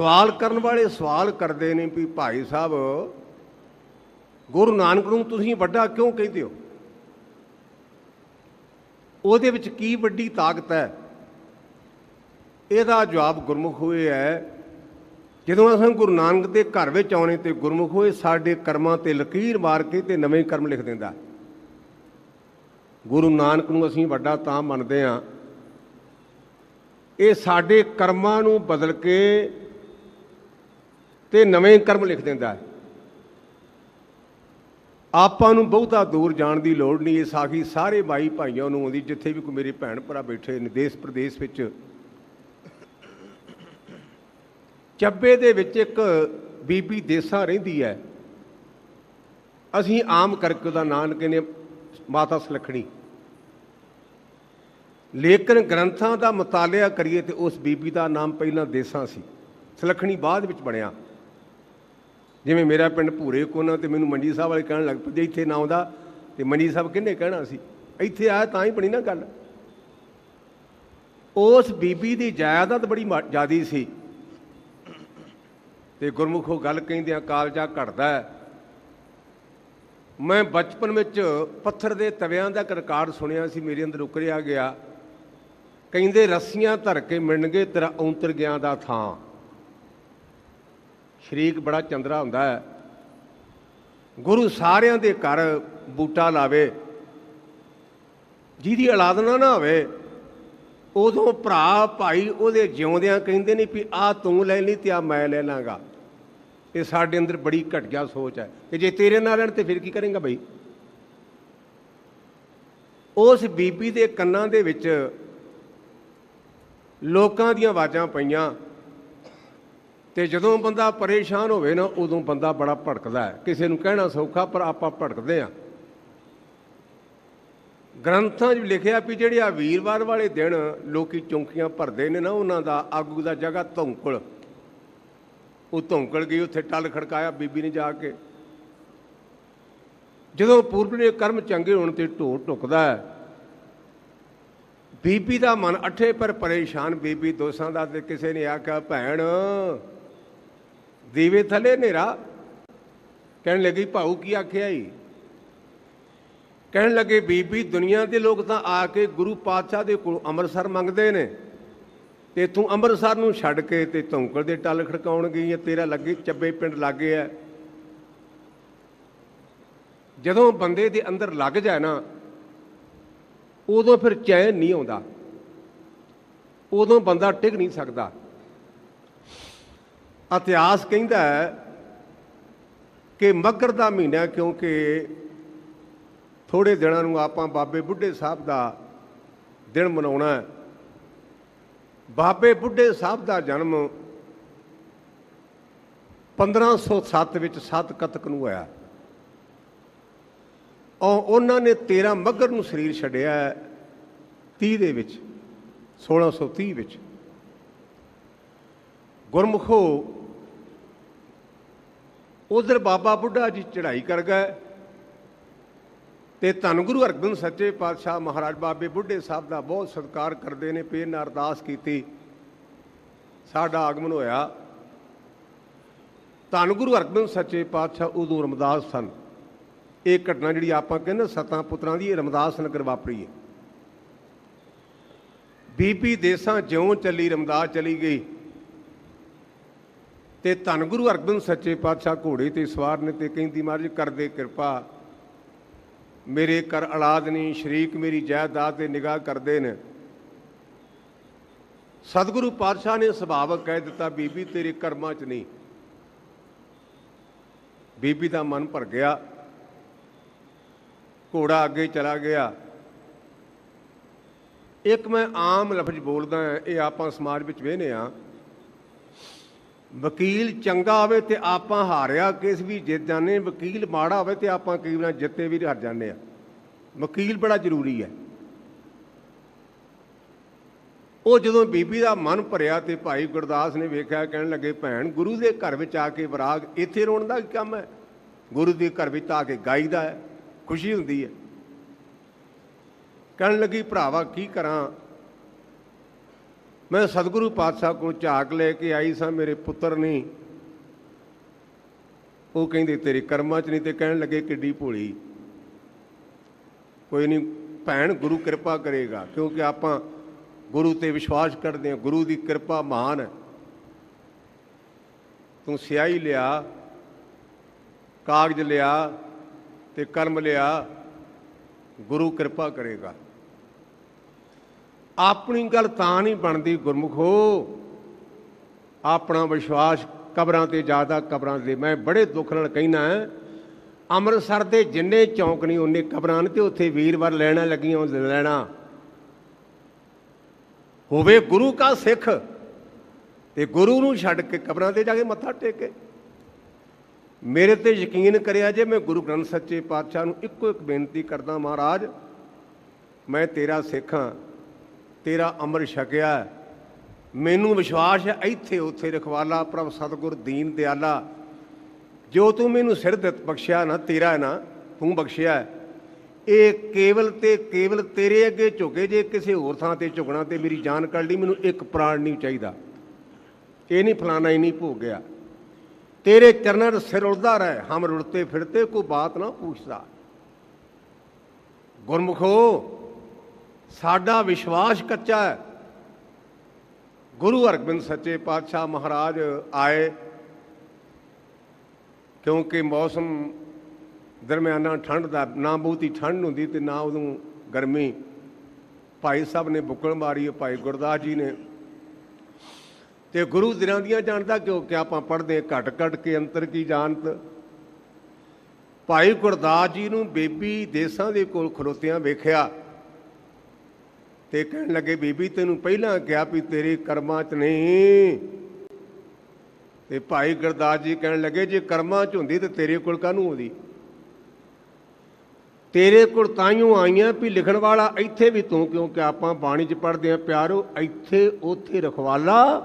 ਸਵਾਲ ਕਰਨ ਵਾਲੇ ਸਵਾਲ ਕਰਦੇ ਨੇ ਵੀ ਭਾਈ ਸਾਹਿਬ, ਗੁਰੂ ਨਾਨਕ ਨੂੰ ਤੁਸੀਂ ਵੱਡਾ ਕਿਉਂ ਕਹਿੰਦੇ ਹੋ? ਉਹਦੇ ਵਿੱਚ ਕੀ ਵੱਡੀ ਤਾਕਤ ਹੈ? ਇਹਦਾ ਜਵਾਬ ਗੁਰਮੁਖ ਹੋਏ ਹੈ। ਜਦੋਂ ਅਸੀਂ ਗੁਰੂ ਨਾਨਕ ਦੇ ਘਰ ਵਿੱਚ ਆਉਣੇ ਤੇ ਗੁਰਮੁਖ ਹੋਏ, ਸਾਡੇ ਕਰਮਾਂ ਤੇ ਲਕੀਰ ਮਾਰ ਕੇ ਤੇ ਨਵੇਂ ਕਰਮ ਲਿਖ ਦਿੰਦਾ। ਗੁਰੂ ਨਾਨਕ ਨੂੰ ਅਸੀਂ ਵੱਡਾ ਤਾਂ ਮੰਨਦੇ ਹਾਂ। ਇਹ ਸਾਡੇ ਕਰਮਾਂ ਨੂੰ ਬਦਲ ਕੇ ਤੇ ਨਵੇਂ ਕਰਮ ਲਿਖ ਦਿੰਦਾ ਹੈ। ਆਪਾਂ ਨੂੰ ਬਹੁਤਾ ਦੂਰ ਜਾਣ ਦੀ ਲੋੜ ਨਹੀਂ। ਇਹ ਸਾਖੀ ਸਾਰੇ ਭਾਈ ਭਾਈਆਂ ਨੂੰ ਆਉਂਦੀ, ਜਿੱਥੇ ਵੀ ਕੋਈ ਮੇਰੇ ਭੈਣ ਭਰਾ ਬੈਠੇ ਨੇ, ਦੇਸ਼ ਪ੍ਰਦੇਸ਼ ਵਿੱਚ। ਚੱਬੇ ਦੇ ਵਿੱਚ ਇੱਕ ਬੀਬੀ ਦੇਸਾਂ ਰਹਿੰਦੀ ਹੈ। ਅਸੀਂ ਆਮ ਕਰਕੇ ਉਹਦਾ ਨਾਂ ਕਹਿੰਦੇ ਮਾਤਾ ਸੁਲੱਖਣੀ। ਲੇਕਿਨ ਗ੍ਰੰਥਾਂ ਦਾ ਮਤਾਲਿਆ ਕਰੀਏ ਤੇ ਉਸ ਬੀਬੀ ਦਾ ਨਾਮ ਪਹਿਲਾਂ ਦੇਸਾਂ ਸੀ। ਸੁਲੱਖਣੀ ਬਾਅਦ ਵਿੱਚ ਬਣਿਆ। ਜਿਵੇਂ ਮੇਰਾ ਪਿੰਡ ਭੂਰੇ ਕੋਨਾ ਤੇ ਮੈਨੂੰ ਮੰਜੀ ਸਾਹਿਬ ਵਾਲੇ ਕਹਿਣ ਲੱਗ ਪਏ ਜੇ ਇੱਥੇ ਨਾ ਆਉਂਦਾ ਤੇ ਮੰਜੀ ਸਾਹਿਬ ਕਿੰਨੇ ਕਹਿਣਾ ਸੀ? ਇੱਥੇ ਆਇਆ ਤਾਂ ਹੀ ਬਣੀ ਨਾ ਗੱਲ। ਉਸ ਬੀਬੀ ਦੀ ਜਾਇਦਾਦ ਬੜੀ ਜਿਆਦੀ ਸੀ। ਤੇ ਗੁਰਮੁਖੋ ਗੱਲ ਕਹਿੰਦਿਆਂ ਕਾਲਜਾ ਘਟਦਾ ਹੈ। ਮੈਂ ਬਚਪਨ ਵਿੱਚ ਪੱਥਰ ਦੇ ਤਵਿਆਂ ਦਾ ਇੱਕ ਰਿਕਾਰਡ ਸੁਣਿਆ ਸੀ, ਮੇਰੇ ਅੰਦਰ ਉਕਰਿਆ ਗਿਆ। ਕਹਿੰਦੇ, ਰੱਸੀਆਂ ਧਰ ਕੇ ਮਿਲਣਗੇ, ਤੇਰਾ ਔਂਤਰ ਗਿਆ ਦਾ ਥਾਂ। ਸ਼ਰੀਕ ਬੜਾ ਚੰਦਰਾ ਹੁੰਦਾ ਹੈ। ਗੁਰੂ ਸਾਰਿਆਂ ਦੇ ਘਰ ਬੂਟਾ ਲਾਵੇ, ਜਿਹਦੀ ਔਲਾਦਨਾ ਨਾ ਹੋਵੇ, ਉਦੋਂ ਭਰਾ ਭਾਈ ਉਹਦੇ ਜਿਉਂਦਿਆਂ ਕਹਿੰਦੇ ਨੇ ਵੀ ਆ ਤੂੰ ਲੈ ਲਈ ਤੇ ਆ ਮੈਂ ਲੈ ਲਾਂਗਾ। ਇਹ ਸਾਡੇ ਅੰਦਰ ਬੜੀ ਘਟਿਆ ਸੋਚ ਹੈ ਕਿ ਜੇ ਤੇਰੇ ਨਾਲ ਰਹਿਣ ਤੇ ਫਿਰ ਕੀ ਕਰੇਗਾ ਬਈ? ਉਸ ਬੀਬੀ ਦੇ ਕੰਨਾਂ ਦੇ ਵਿੱਚ ਲੋਕਾਂ ਦੀਆਂ ਆਵਾਜ਼ਾਂ ਪਈਆਂ ਤੇ ਜਦੋਂ ਬੰਦਾ ਪਰੇਸ਼ਾਨ ਹੋਵੇ ਨਾ, ਉਦੋਂ ਬੰਦਾ ਬੜਾ ਭੜਕਦਾ ਹੈ। ਕਿਸੇ ਨੂੰ ਕਹਿਣਾ ਸੌਖਾ, ਪਰ ਆਪਾਂ ਭੜਕਦੇ ਆ ਗ੍ਰੰਥਾਂ 'ਚ ਲਿਖਿਆ ਵੀ ਜਿਹੜੇ ਆ ਵੀਰਵਾਰ ਵਾਲੇ ਦਿਨ ਲੋਕੀ ਚੌਂਕੀਆਂ ਭਰਦੇ ਨੇ ਨਾ, ਉਹਨਾਂ ਦਾ ਆਗੂ ਦਾ ਜਗ੍ਹਾ ਧੌਂਕਲ। ਉਹ ਧੌਂਕਲ ਗਈ, ਉੱਥੇ ਟੱਲ ਖੜਕਾਇਆ ਬੀਬੀ ਨੇ ਜਾ ਕੇ। ਜਦੋਂ ਪੂਰਬ ਨੇ ਕਰਮ ਚੰਗੇ ਹੋਣ ਤੇ ਢੋ ਟੁਕਦਾ ਹੈ, ਬੀਬੀ ਦਾ ਮਨ ਅੱਠੇ ਪਰ ਪਰੇਸ਼ਾਨ। ਬੀਬੀ ਦੋਸਾਂ ਦਾ ਤੇ ਕਿਸੇ ਨੇ ਆਖਿਆ, ਭੈਣ ਦੀਵੇ ਥੱਲੇ ਹਨੇਰਾ। ਕਹਿਣ ਲੱਗੀ, ਭਾਊ, ਕੀ ਆਖਿਆ ਈ? ਕਹਿਣ ਲੱਗੇ, ਬੀਬੀ, ਦੁਨੀਆ ਦੇ ਲੋਕ ਤਾਂ ਆ ਕੇ ਗੁਰੂ ਪਾਤਸ਼ਾਹ ਦੇ ਕੋਲ ਅੰਮ੍ਰਿਤਸਰ ਮੰਗਦੇ ਨੇ। ਤੇ ਤੂੰ ਅੰਮ੍ਰਿਤਸਰ ਨੂੰ ਛੱਡ ਕੇ ਤੇ ਧੌਂਕਲ ਦੇ ਟੱਲ ਖੜਕਾਉਣ ਗਈ ਹੈ ਤੇਰਾ ਲੱਗੇ, ਚੱਬੇ ਪਿੰਡ ਲੱਗੇ ਆ ਜਦੋਂ ਬੰਦੇ ਦੇ ਅੰਦਰ ਲੱਗ ਜਾਏ ਨਾ, ਉਦੋਂ ਫਿਰ ਚੈਨ ਨਹੀਂ ਆਉਂਦਾ। ਉਦੋਂ ਬੰਦਾ ਟਿਕ ਨਹੀਂ ਸਕਦਾ। ਇਤਿਹਾਸ ਕਹਿੰਦਾ ਹੈ ਕਿ ਮੱਗਰ ਦਾ ਮਹੀਨਾ ਕਿਉਂਕਿ ਥੋੜੇ ਦਿਨਾਂ ਨੂੰ ਆਪਾਂ ਬਾਬੇ ਬੁੱਢੇ ਸਾਹਿਬ ਦਾ ਦਿਨ ਮਨਾਉਣਾ ਹੈ। ਬਾਬੇ ਬੁੱਢੇ ਸਾਹਿਬ ਦਾ ਜਨਮ 1507 ਵਿੱਚ ਸੱਤ ਕਤਕ ਨੂੰ ਹੋਇਆ। ਔਰ ਉਹਨਾਂ ਨੇ 13 ਮੱਗਰ ਨੂੰ ਸਰੀਰ ਛੱਡਿਆ 30 ਦੇ ਵਿੱਚ 1630 ਵਿੱਚ। ਗੁਰਮੁਖੋ ਉਧਰ ਬਾਬਾ ਬੁੱਢਾ ਜੀ ਚੜ੍ਹਾਈ ਕਰ ਗਏ ਤੇ ਧੰਨ ਗੁਰੂ ਅਰਜਨ ਸੱਚੇ ਪਾਤਸ਼ਾਹ ਮਹਾਰਾਜ ਬਾਬੇ ਬੁੱਢੇ ਸਾਹਿਬ ਦਾ ਬਹੁਤ ਸਤਿਕਾਰ ਕਰਦੇ ਨੇ ਪੇਰ ਨਾਲ ਅਰਦਾਸ ਕੀਤੀ। ਸਾਡਾ ਆਗਮਨ ਹੋਇਆ। ਧੰਨ ਗੁਰੂ ਅਰਜਨ ਸੱਚੇ ਪਾਤਸ਼ਾਹ ਉਦੋਂ ਰਮਦਾਸ ਸਨ। ਇਹ ਘਟਨਾ ਜਿਹੜੀ ਆਪਾਂ ਕਹਿੰਦੇ ਸਤਾਂ ਪੁੱਤਰਾਂ ਦੀ, ਇਹ ਰਮਦਾਸ ਨਗਰ ਵਾਪਰੀ ਹੈ। ਬੀਬੀ ਦੇਸਾਂ ਜਿਉਂ ਚੱਲੀ, ਰਮਦਾਸ ਚਲੀ ਗਈ। ਤੇ ਧੰਨ ਗੁਰੂ ਅਰਜਨ ਸੱਚੇ ਪਾਤਸ਼ਾਹ ਘੋੜੇ ਤੇ ਸਵਾਰ ਨੇ ਤੇ ਕਹਿੰਦੀ ਮਹਾਰਾਜ ਕਰਦੇ ਕਿਰਪਾ। ਮੇਰੇ ਕਰ ਔਲਾਦ ਨਹੀਂ ਸ਼ਰੀਕ ਮੇਰੀ ਜਾਇਦਾਦ ਤੇ ਨਿਗਾਹ ਕਰਦੇ ਨੇ। ਸਤਿਗੁਰੂ ਪਾਤਸ਼ਾਹ ਨੇ ਸੁਭਾਵਕ ਕਹਿ ਦਿੱਤਾ, ਬੀਬੀ ਤੇਰੇ ਕਰਮਾਂ 'ਚ ਨਹੀਂ। ਬੀਬੀ ਦਾ ਮਨ ਭਰ ਗਿਆ। ਘੋੜਾ ਅੱਗੇ ਚਲਾ ਗਿਆ। ਇੱਕ ਮੈਂ ਆਮ ਲਫ਼ਜ਼ ਬੋਲਦਾ, ਇਹ ਆਪਾਂ ਸਮਾਜ ਵਿੱਚ ਵੇਹਨੇ ਆ ਵਕੀਲ ਚੰਗਾ ਹੋਵੇ ਤੇ ਆਪਾਂ ਹਾਰਿਆ, ਕੇਸ ਵੀ ਜਿੱਤ ਜਾਂਦੇ ਵਕੀਲ ਮਾੜਾ ਹੋਵੇ ਤੇ ਆਪਾਂ ਕਈ ਵਾਰ ਜਿੱਤੇ ਵੀ ਹਾਰ ਜਾਂਦੇ ਆ ਵਕੀਲ ਬੜਾ ਜ਼ਰੂਰੀ ਹੈ। ਉਹ ਜਦੋਂ ਬੀਬੀ ਦਾ ਮਨ ਭਰਿਆ ਤੇ ਭਾਈ ਗੁਰਦਾਸ ਨੇ ਵੇਖਿਆ, ਕਹਿਣ ਲੱਗੇ, ਭੈਣ, ਗੁਰੂ ਦੇ ਘਰ ਵਿੱਚ ਆ ਕੇ ਵਿਰਾਗ, ਇੱਥੇ ਰੋਣ ਦਾ ਕੀ ਕੰਮ ਹੈ? ਗੁਰੂ ਦੇ ਘਰ ਵਿੱਚ ਆ ਕੇ ਗਾਈਦਾ ਹੈ, ਖੁਸ਼ੀ ਹੁੰਦੀ ਹੈ। ਕਹਿਣ ਲੱਗੀ, ਭਰਾਵਾ, ਕੀ ਕਰਾਂ? ਮੈਂ ਸਤਿਗੁਰੂ ਪਾਤਸ਼ਾਹ ਕੋਲ ਝਾਕ ਲੈ ਕੇ ਆਈ ਸਾਂ, ਮੇਰੇ ਪੁੱਤਰ ਨਹੀਂ ਉਹ ਕਹਿੰਦੇ, ਤੇਰੇ ਕਰਮਾਂ 'ਚ ਨਹੀਂ ਤੇ ਕਹਿਣ ਲੱਗੇ ਕਿੱਡੀ ਭੋਲੀ। ਕੋਈ ਨਹੀਂ, ਭੈਣ ਗੁਰੂ ਕਿਰਪਾ ਕਰੇਗਾ, ਕਿਉਂਕਿ ਆਪਾਂ ਗੁਰੂ ਤੇ ਵਿਸ਼ਵਾਸ ਕਰਦੇ ਹਾਂ, ਗੁਰੂ ਦੀ ਕਿਰਪਾ ਮਹਾਨ ਹੈ। ਤੂੰ ਸਿਆਹੀ ਲਿਆ, ਕਾਗਜ਼ ਲਿਆ ਤੇ ਕਲਮ ਲਿਆ, ਗੁਰੂ ਕਿਰਪਾ ਕਰੇਗਾ। ਆਪਣੀ ਗੱਲ ਤਾਂ ਨਹੀਂ ਬਣਦੀ ਗੁਰਮੁਖੋ। ਆਪਣਾ ਵਿਸ਼ਵਾਸ ਕਬਰਾਂ ਤੇ ਜ਼ਿਆਦਾ ਕਬਰਾਂ ਤੇ ਮੈਂ ਬੜੇ ਦੁੱਖ ਨਾਲ ਕਹਿਣਾ ਅੰਮ੍ਰਿਤਸਰ ਦੇ ਜਿੰਨੇ ਚੌਂਕ ਨਹੀਂ ਉਹਨੇ ਕਬਰਾਂ ਨੇ ਤੇ ਉੱਥੇ ਵੀਰਵਾਰ ਲੈਣਾ ਲੱਗੀਆਂ ਲੈਣਾ। ਹੋਵੇ ਗੁਰੂ ਕਾ ਸਿੱਖ ਤੇ ਗੁਰੂ ਨੂੰ ਛੱਡ ਕੇ ਕਬਰਾਂ ਤੇ ਜਾ ਕੇ ਮੱਥਾ ਟੇਕੇ। ਮੇਰੇ ਤੇ ਯਕੀਨ ਕਰਿਆ ਜੇ ਮੈਂ ਗੁਰੂ ਗ੍ਰੰਥ ਸੱਚੇ ਪਾਤਸ਼ਾਹ ਨੂੰ ਇੱਕੋ ਇੱਕ ਬੇਨਤੀ ਕਰਦਾ ਮਹਾਰਾਜ, ਮੈਂ ਤੇਰਾ ਸਿੱਖ ਹਾਂ। ਤੇਰਾ ਅੰਮ੍ਰਿਤ ਛਕਿਆ ਮੈਨੂੰ ਵਿਸ਼ਵਾਸ ਹੈ ਇੱਥੇ ਉੱਥੇ ਰਖਵਾਲਾ ਪ੍ਰਭ ਸਤਿਗੁਰ ਦੀਨ ਦਿਆਲਾ। ਜੋ ਤੂੰ ਮੈਨੂੰ ਸਿਰ ਦਿੱਤ ਬਖਸ਼ਿਆ ਨਾ, ਤੇਰਾ ਨਾ, ਤੂੰ ਬਖਸ਼ਿਆ ਇਹ ਕੇਵਲ ਤੇ ਕੇਵਲ ਤੇਰੇ ਅੱਗੇ ਝੁਕੇ ਜੇ ਕਿਸੇ ਹੋਰ ਥਾਂ ਤੇ ਝੁਕਣਾ ਤੇ ਮੇਰੀ ਜਾਨ ਕੱਢ ਲਈ, ਮੈਨੂੰ ਇੱਕ ਪ੍ਰਾਣ ਨਹੀਂ ਚਾਹੀਦਾ। ਇਹ ਨਹੀਂ ਫਲਾਣਾ ਹੀ ਨਹੀਂ ਭੋਗ ਗਿਆ ਤੇਰੇ ਚਰਨਾਂ 'ਤੇ ਸਿਰ ਉਲਦਾ ਰਹਿ, ਹਮ ਰੁੜਤੇ ਫਿਰਤੇ, ਕੋਈ ਬਾਤ ਨਾ ਪੁੱਛਦਾ। ਗੁਰਮੁਖੋ ਸਾਡਾ ਵਿਸ਼ਵਾਸ ਕੱਚਾ ਹੈ। ਗੁਰੂ ਹਰਗੋਬਿੰਦ ਸੱਚੇ ਪਾਤਸ਼ਾਹ ਮਹਾਰਾਜ ਆਏ, ਕਿਉਂਕਿ ਮੌਸਮ ਦਰਮਿਆਨਾ ਠੰਡ ਦਾ, ਨਾ ਬਹੁਤੀ ਠੰਡ ਹੁੰਦੀ ਤੇ ਨਾ ਉਦੋਂ ਗਰਮੀ। ਭਾਈ ਸਾਹਿਬ ਨੇ ਬੁੱਕਲ ਮਾਰੀ, ਭਾਈ ਗੁਰਦਾਸ ਜੀ ਨੇ। ਤੇ ਗੁਰੂ ਦਿਨਾਂ ਦੀਆਂ ਜਾਣਦਾ ਕਿਉਂਕਿ ਆਪਾਂ ਪੜ੍ਹਦੇ ਘਟ ਘਟ ਕੇ ਅੰਤਰ ਕੀ ਜਾਣਤ। ਭਾਈ ਗੁਰਦਾਸ ਜੀ ਨੂੰ ਬੇਬੀ ਦੇਸਾਂ ਦੇ ਕੋਲ ਖਲੋਤਿਆਂ ਵੇਖਿਆ। ਤੇ ਕਹਿਣ ਲੱਗੇ, ਬੀਬੀ, ਤੈਨੂੰ ਪਹਿਲਾਂ ਕਿਹਾ ਵੀ ਤੇਰੇ ਕਰਮਾਂ 'ਚ ਨਹੀਂ। ਤੇ ਭਾਈ ਗੁਰਦਾਸ ਜੀ ਕਹਿਣ ਲੱਗੇ, ਜੇ ਕਰਮਾਂ 'ਚ ਹੁੰਦੀ ਤੇ ਤੇਰੇ ਕੋਲ ਕਾਹਨੂੰ ਆਉਂਦੀ? ਤੇਰੇ ਕੋਲ ਤਾਈਓ ਆਈਆਂ ਵੀ ਲਿਖਣ ਵਾਲਾ ਇੱਥੇ ਵੀ ਤੂੰ, ਕਿਉਂਕਿ ਆਪਾਂ ਬਾਣੀ 'ਚ ਪੜ੍ਹਦੇ ਆ ਪਿਆਰੋ, ਇੱਥੇ, ਉੱਥੇ ਰਖਵਾਲਾ।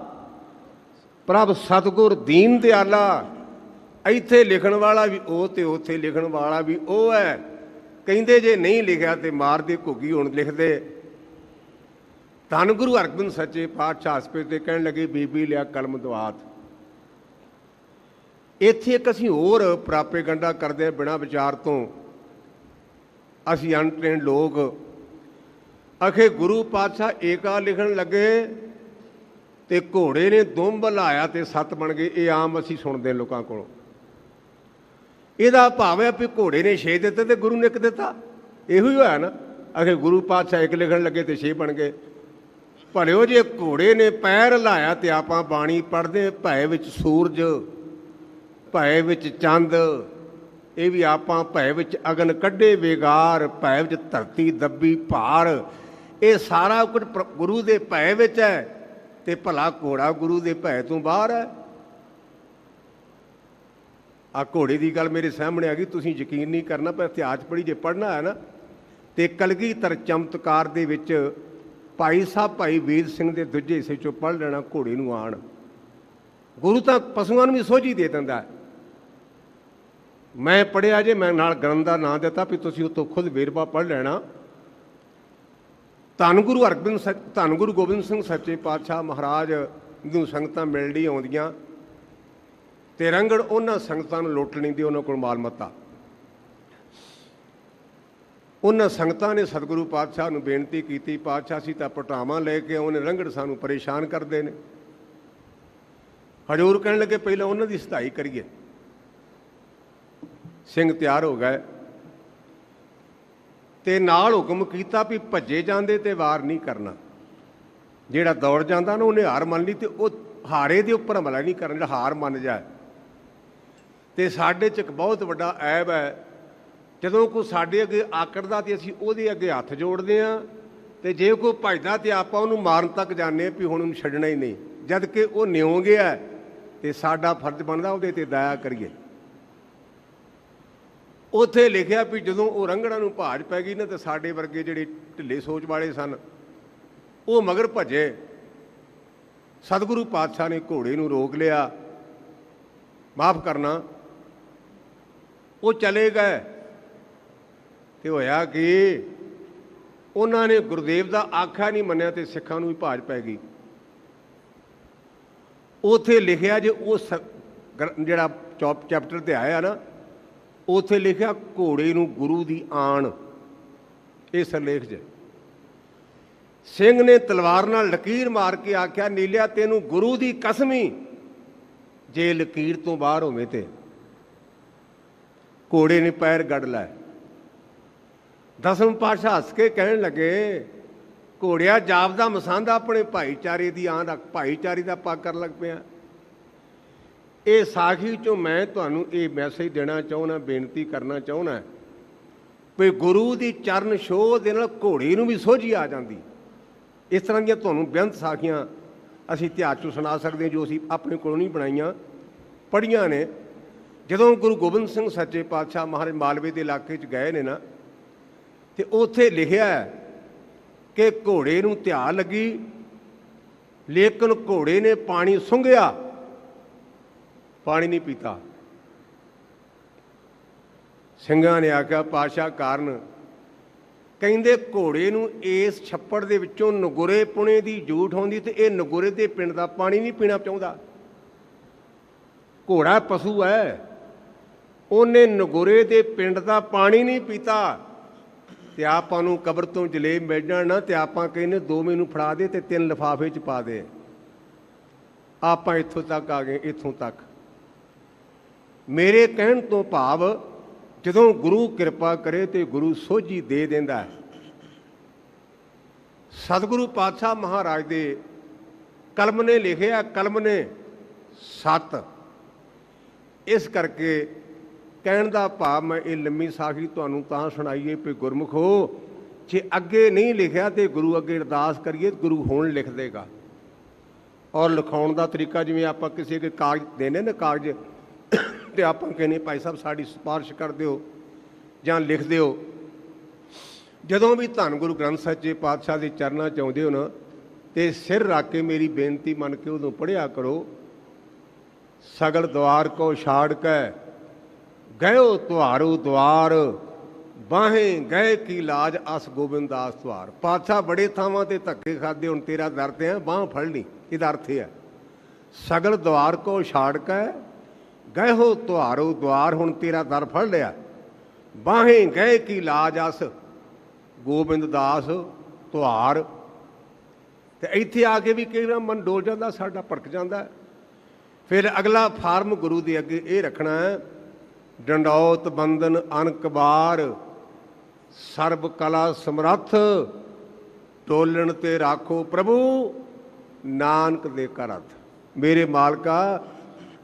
ਪ੍ਰਭ ਸਤਗੁਰ ਦੀਨ ਦਿਆਲਾ। ਇੱਥੇ ਲਿਖਣ ਵਾਲਾ ਵੀ ਉਹ ਤੇ ਉੱਥੇ ਲਿਖਣ ਵਾਲਾ ਵੀ ਉਹ ਹੈ। ਕਹਿੰਦੇ ਜੇ ਨਹੀਂ ਲਿਖਿਆ ਤੇ ਮਾਰ ਦੇ ਘੁੱਗੀ ਹੁਣ ਲਿਖਦੇ। ਧੰਨ ਗੁਰੂ ਹਰਗੋਬਿੰਦ ਸੱਚੇ ਪਾਤਸ਼ਾਹ ਹਸਪੇ ਤੇ ਕਹਿਣ ਲੱਗੇ, ਬੀਬੀ ਲਿਆ ਕਲਮ ਦਵਾਤ। ਇੱਥੇ ਇੱਕ ਅਸੀਂ ਹੋਰ ਪ੍ਰਾਪੇ ਗੰਡਾ ਕਰਦੇ ਬਿਨਾ ਵਿਚਾਰ ਤੋਂ। ਅਸੀਂ ਅਨਟ੍ਰੇਨ ਲੋਕ। ਅਖੇ ਗੁਰੂ ਪਾਤਸ਼ਾਹ ਏਕਾ ਲਿਖਣ ਲੱਗੇ ਤੇ ਘੋੜੇ ਨੇ ਦੁੰਬ ਲਾਇਆ ਤੇ ਸੱਤ ਬਣ ਗਏ। ਇਹ ਆਮ ਅਸੀਂ ਸੁਣਦੇ ਹਾਂ ਲੋਕਾਂ ਕੋਲੋਂ। ਇਹਦਾ ਭਾਵ ਹੈ ਵੀ ਘੋੜੇ ਨੇ ਛੇ ਦਿੱਤੇ ਤੇ ਗੁਰੂ ਨੇ ਇੱਕ ਦਿੱਤਾ। ਇਹੋ ਹੀ ਹੋਇਆ ਨਾ। ਅਖੇ ਗੁਰੂ ਪਾਤਸ਼ਾਹ ਇੱਕ ਲਿਖਣ ਲੱਗੇ ਤੇ ਛੇ ਬਣ ਗਏ। ਭਲਿਓ ਜੇ ਘੋੜੇ ਨੇ ਪੈਰ ਲਾਇਆ ਤੇ ਆਪਾਂ ਬਾਣੀ ਪੜ੍ਹਦੇ ਭੈ ਵਿੱਚ ਸੂਰਜ, ਭੈ ਵਿੱਚ ਚੰਦ, ਇਹ ਵੀ ਆਪਾਂ ਭੈ ਵਿੱਚ ਅਗਨ ਕੱਢੇ ਵੇਗਾਰ, ਭੈ ਵਿੱਚ ਧਰਤੀ ਦੱਬੀ ਭਾਰ। ਇਹ ਸਾਰਾ ਕੁਝ ਗੁਰੂ ਦੇ ਭੈ ਵਿੱਚ ਹੈ ਤੇ ਭਲਾ ਘੋੜਾ ਗੁਰੂ ਦੇ ਭੈ ਤੋਂ ਬਾਹਰ ਹੈ। ਆ ਘੋੜੇ ਦੀ ਗੱਲ ਮੇਰੇ ਸਾਹਮਣੇ ਆ ਗਈ, ਤੁਸੀਂ ਯਕੀਨ ਨਹੀਂ ਕਰਨਾ, ਪਰ ਇਤਿਹਾਸ ਪੜ੍ਹੀ ਜੇ ਪੜ੍ਹਨਾ ਹੈ ਨਾ, ਤੇ ਕਲਗੀਧਰ ਚਮਤਕਾਰ ਦੇ ਵਿੱਚ ਭਾਈ ਸਾਹਿਬ, ਭਾਈ ਵੀਰ ਸਿੰਘ ਦੇ ਦੂਜੇ ਹਿੱਸੇ ਚੋਂ ਪੜ੍ਹ ਲੈਣਾ, ਘੋੜੇ ਨੂੰ ਆਣ। ਗੁਰੂ ਤਾਂ ਪਸ਼ੂਆਂ ਨੂੰ ਵੀ ਸੋਝੀ ਦੇ ਦਿੰਦਾ ਮੈਂ ਪੜਿਆ ਜੇ, ਮੈਂ ਨਾਲ ਗ੍ਰੰਥ ਦਾ ਨਾਂ ਦਿੱਤਾ ਵੀ ਤੁਸੀਂ ਉਤੋਂ ਖੁਦ ਵੇਰਵਾ ਪੜ੍ਹ ਲੈਣਾ। ਧੰਨ ਗੁਰੂ ਹਰਗੋਬਿੰਦ ਸੱਚ, ਧੰਨ ਗੁਰੂ ਗੋਬਿੰਦ ਸਿੰਘ ਸੱਚੇ ਪਾਤਸ਼ਾਹ ਮਹਾਰਾਜ ਨੂੰ ਸੰਗਤਾਂ ਮਿਲਣ ਆਉਂਦੀਆਂ। ਤੇ ਰੰਗੜ ਉਹਨਾਂ ਸੰਗਤਾਂ ਨੂੰ ਲੁੱਟ ਲੈਂਦੀ, ਉਹਨਾਂ ਕੋਲ ਮਾਲ ਮੱਤਾ। ਉਹਨਾਂ ਸੰਗਤਾਂ ਨੇ ਸਤਿਗੁਰੂ ਪਾਤਸ਼ਾਹ ਨੂੰ ਬੇਨਤੀ ਕੀਤੀ, ਪਾਤਸ਼ਾਹ ਸੀ ਤਾਂ ਪਟਾਵਾਂ ਲੈ ਕੇ ਉਹਨੇ ਰੰਗੜ ਸਾਨੂੰ ਪਰੇਸ਼ਾਨ ਕਰਦੇ ਨੇ। ਹਜੂਰ ਕਹਿਣ ਲੱਗੇ, ਪਹਿਲਾਂ ਉਹਨਾਂ ਦੀ ਸਤਾਈ ਕਰੀਏ। ਸਿੰਘ ਤਿਆਰ ਹੋ ਗਏ ਤੇ ਨਾਲ ਹੁਕਮ ਕੀਤਾ ਵੀ ਭੱਜੇ ਜਾਂਦੇ ਤੇ ਵਾਰ ਨਹੀਂ ਕਰਨਾ। ਜਿਹੜਾ ਦੌੜ ਜਾਂਦਾ ਨਾ, ਉਹਨੇ ਹਾਰ ਮੰਨ ਲਈ ਤੇ ਉਹ ਹਾਰੇ ਦੇ ਉੱਪਰ ਹਮਲਾ ਨਹੀਂ ਕਰਨ, ਜਿਹੜਾ ਹਾਰ ਮੰਨ ਜਾਏ। ਤੇ ਸਾਡੇ ਚ ਇੱਕ ਬਹੁਤ ਵੱਡਾ ਐਬ ਹੈ ਜਦੋਂ ਕੋਈ ਸਾਡੇ ਅੱਗੇ ਆਕੜਦਾ ਤੇ ਅਸੀਂ ਉਹਦੇ ਅੱਗੇ ਹੱਥ ਜੋੜਦੇ ਆ ਤੇ ਜੇ ਕੋਈ ਭਜਦਾ ਤੇ ਆਪਾਂ ਉਹਨੂੰ ਮਾਰਨ ਤੱਕ ਜਾਂਦੇ ਆ ਵੀ ਹੁਣ ਉਹਨੂੰ ਛੱਡਣਾ ਹੀ ਨਹੀਂ। ਜਦ ਕਿ ਉਹ ਨਿਉ ਗਿਆ ਤੇ ਸਾਡਾ ਫਰਜ਼ ਬਣਦਾ ਉਹਦੇ ਤੇ ਦਇਆ ਕਰੀਏ। ਉਥੇ ਲਿਖਿਆ ਵੀ ਜਦੋਂ ਉਹ ਰੰਗੜਾਂ ਨੂੰ ਭਾਜ ਪੈ ਗਈ ਨਾ ਤੇ ਸਾਡੇ ਵਰਗੇ ਜਿਹੜੇ ਢਿੱਲੇ ਸੋਚ ਵਾਲੇ ਸਨ, ਉਹ ਮਗਰ ਭੱਜੇ। ਸਤਿਗੁਰੂ ਪਾਤਸ਼ਾਹ ਨੇ ਘੋੜੇ ਨੂੰ ਰੋਕ ਲਿਆ। ਮਾਫ ਕਰਨਾ। ਉਹ ਚਲੇ ਗਏ। ਤੇ ਹੋਇਆ ਕਿ ਉਹਨਾਂ ਨੇ ਗੁਰਦੇਵ ਦਾ ਆਖਿਆ ਨਹੀਂ ਮੰਨਿਆ ਤੇ ਸਿੱਖਾਂ ਨੂੰ ਵੀ ਭਾਜ ਪੈ ਗਈ। ਉਥੇ ਲਿਖਿਆ ਜੇ ਉਹ ਸ- ਗ੍ਰ- ਜਿਹੜਾ ਚੌਪ, ਚੈਪਟਰ ਤੇ ਆਇਆ ਨਾ, ਉਥੇ ਲਿਖਿਆ ਘੋੜੇ ਨੂੰ ਗੁਰੂ ਦੀ ਆਣ। ਇਹ ਸਰਲੇਖ 'ਚ ਸਿੰਘ ਨੇ ਤਲਵਾਰ ਨਾਲ ਲਕੀਰ ਮਾਰ ਕੇ ਆਖਿਆ, ਨੀਲਿਆ, ਤੈਨੂੰ ਗੁਰੂ ਦੀ ਕਸਮੀ ਜੇ ਲਕੀਰ ਤੋਂ ਬਾਹਰ ਹੋਵੇ ਤੇ ਘੋੜੇ ਨੇ ਪੈਰ ਗੱਡ ਲੈ ਦਸਮ ਪਾਸ਼ਾ ਹੱਸ ਕੇ ਕਹਿਣ ਲੱਗੇ, ਘੋੜਿਆ ਜਾਪਦਾ ਮਸੰਦ ਆਪਣੇ ਭਾਈਚਾਰੇ ਦੀ ਆਂ ਰੱਖ ਭਾਈਚਾਰੇ ਦਾ ਪਾ ਕਰਨ ਲੱਗ ਪਿਆ। ਇਹ ਸਾਖੀ ਚੋਂ ਮੈਂ ਤੁਹਾਨੂੰ ਇਹ ਮੈਸੇਜ ਦੇਣਾ ਚਾਹੁੰਦਾ, ਬੇਨਤੀ ਕਰਨਾ ਚਾਹੁੰਦਾ। ਵੀ ਗੁਰੂ ਦੀ ਚਰਨ ਛੋਹ ਦੇ ਨਾਲ ਘੋੜੇ ਨੂੰ ਵੀ ਸੋਝੀ ਆ ਜਾਂਦੀ। ਇਸ ਤਰ੍ਹਾਂ ਦੀਆਂ ਤੁਹਾਨੂੰ ਬੇਅੰਤ ਸਾਖੀਆਂ ਅਸੀਂ ਇਤਿਹਾਸ ਚੋਂ ਸੁਣਾ ਸਕਦੇ ਹਾਂ, ਜੋ ਅਸੀਂ ਆਪਣੇ ਕੋਲੋਂ ਨਹੀਂ ਬਣਾਈਆਂ, ਪੜ੍ਹੀਆਂ ਨੇ। ਜਦੋਂ ਗੁਰੂ ਗੋਬਿੰਦ ਸਿੰਘ ਸੱਚੇ ਪਾਤਸ਼ਾਹ ਮਹਾਰਾਜ ਮਾਲਵੇ ਦੇ ਇਲਾਕੇ 'ਚ ਗਏ ਨੇ ਨਾ ਤੇ ਉੱਥੇ ਲਿਖਿਆ ਕਿ ਘੋੜੇ ਨੂੰ ਧਿਆ ਲੱਗੀ, ਲੇਕਿਨ ਘੋੜੇ ਨੇ ਪਾਣੀ ਸੁੰਘਿਆ, ਪਾਣੀ ਨਹੀਂ ਪੀਤਾ। ਸਿੰਘਾਂ ਨੇ ਆਖਿਆ ਪਾਸ਼ਾ ਕਾਰਨ ਕਹਿੰਦੇ ਘੋੜੇ ਨੂੰ ਇਸ ਛੱਪੜ ਦੇ ਵਿੱਚੋਂ ਨਗੁਰੇ ਪੁਣੇ ਦੀ ਝੂਠ ਆਉਂਦੀ ਤੇ ਇਹ ਨਗੁਰੇ ਦੇ ਪਿੰਡ ਦਾ ਪਾਣੀ ਨਹੀਂ ਪੀਣਾ ਚਾਹੁੰਦਾ। ਘੋੜਾ ਪਸ਼ੂ ਹੈ, ਉਹਨੇ ਨਗੁਰੇ ਦੇ ਪਿੰਡ ਦਾ ਪਾਣੀ ਨਹੀਂ ਪੀਤਾ। ਤੇ ਆਪਾਂ ਨੂੰ ਕਬਰ ਤੋਂ ਜਲੇਬ ਮਿਲ ਜਾਣ ਨਾ ਤੇ ਆਪਾਂ ਕਹਿੰਦੇ ਦੋ ਮੈਨੂੰ ਫੜਾ ਦੇ ਤੇ ਤਿੰਨ ਲਿਫਾਫੇ ਚ ਪਾ ਦੇ। ਆਪਾਂ ਇੱਥੋਂ ਤੱਕ ਆ ਗਏ, ਇੱਥੋਂ ਤੱਕ। ਮੇਰੇ ਕਹਿਣ ਤੋਂ ਭਾਵ ਜਦੋਂ ਗੁਰੂ ਕਿਰਪਾ ਕਰੇ ਤੇ ਗੁਰੂ ਸੋਝੀ ਦੇ ਦਿੰਦਾ ਹੈ। ਸਤਿਗੁਰੂ ਪਾਤਸ਼ਾਹ ਮਹਾਰਾਜ ਦੇ ਕਲਮ ਨੇ ਲਿਖਿਆ, ਕਲਮ ਨੇ ਸਤ। ਇਸ ਕਰਕੇ ਕਹਿਣ ਦਾ ਭਾਵ ਮੈਂ ਇਹ ਲੰਮੀ ਸਾਖੀ ਤੁਹਾਨੂੰ ਤਾਂ ਸੁਣਾਈਏ ਵੀ ਗੁਰਮੁਖੋ ਜੇ ਅੱਗੇ ਨਹੀਂ ਲਿਖਿਆ ਤੇ ਗੁਰੂ ਅੱਗੇ ਅਰਦਾਸ ਕਰੀਏ, ਗੁਰੂ ਹੁਣ ਲਿਖ ਦੇਗਾ। ਔਰ ਲਿਖਾਉਣ ਦਾ ਤਰੀਕਾ ਜਿਵੇਂ ਆਪਾਂ ਕਿਸੇ ਦੇ ਕਾਗਜ਼ ਦੇਨੇ ਨਾ ਕਾਗਜ਼ ਤੇ ਆਪਾਂ ਕਹਿੰਦੇ ਭਾਈ ਸਾਹਿਬ ਸਾਡੀ ਸਿਫਾਰਿਸ਼ ਕਰ ਦਿਓ ਜਾਂ ਲਿਖ ਦਿਓ। ਜਦੋਂ ਵੀ ਧੰਨ ਗੁਰੂ ਗ੍ਰੰਥ ਸਾਹਿਬ ਜੀ ਪਾਤਸ਼ਾਹ ਦੇ ਚਰਨਾਂ ਚ ਆਉਂਦੇ ਹੋ ਨਾ ਤੇ ਸਿਰ ਰੱਖ ਕੇ ਮੇਰੀ ਬੇਨਤੀ ਮੰਨ ਕੇ ਉਦੋਂ ਪੜਿਆ ਕਰੋ, ਸਗਲ ਦਵਾਰ ਕੋ ਛਾੜ ਕੇ ਗਇਓ ਤੁਹਾਰੂ ਦਵਾਰ ਬਾਹੇ ਗਏ ਕੀ ਲਾਜ ਅਸ ਗੋਬਿੰਦਾਸ ਤੁਹਾਰ ਪਾਤਸ਼ਾਹ ਬੜੇ ਥਾਵਾਂ ਤੇ ਧੱਕੇ ਖਾਦੇ ਹੁਣ ਤੇਰਾ ਦਰ ਤੇ ਆ, ਬਾਹ ਫੜ ਲਈ, ਇਹਦਾ ਅਰਥ ਹੈ ਸਗਲ ਦਵਾਰ ਕੋ ਛਾੜ ਕੇ ਗਏ ਹੋ ਤੁਹਾਰੂ ਦਵਾਰ ਹੁਣ ਤੇਰਾ ਦਰ ਫੜ ਲਿਆ। ਬਾਹੇ ਗਏ ਕੀ ਲਾਜ ਅਸ ਗੋਬਿੰਦਦਾਸ ਤੁਹਾਰ ਤੇ ਇੱਥੇ ਆ ਕੇ ਵੀ ਕਈ ਵਾਰ ਮਨ ਡੋਲ ਜਾਂਦਾ, ਸਾਡਾ ਭੜਕ ਜਾਂਦਾ। ਫਿਰ ਅਗਲਾ ਫਾਰਮ ਗੁਰੂ ਦੇ ਅੱਗੇ ਇਹ ਰੱਖਣਾ ਹੈ ਡੰਡੌਤ ਬੰਦਨ ਅਨਕਬਾਰ ਸਰਬ ਕਲਾ ਸਮਰੱਥ ਟੋਲਣ ਤੇ ਰਾਖੋ ਪ੍ਰਭੂ, ਨਾਨਕ ਦੇ ਘਰ ਮੇਰੇ ਮਾਲਕਾ,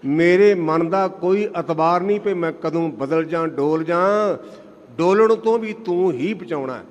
ਮੇਰੇ ਮਨ ਦਾ ਕੋਈ ਅਤਬਾਰ ਨਹੀਂ ਪਈ ਮੈਂ ਕਦੋਂ ਬਦਲ ਜਾਂ, ਡੋਲ ਜਾਂ, ਡੋਲਣ ਤੋਂ ਵੀ ਤੂੰ ਹੀ ਬਚਾਉਣਾ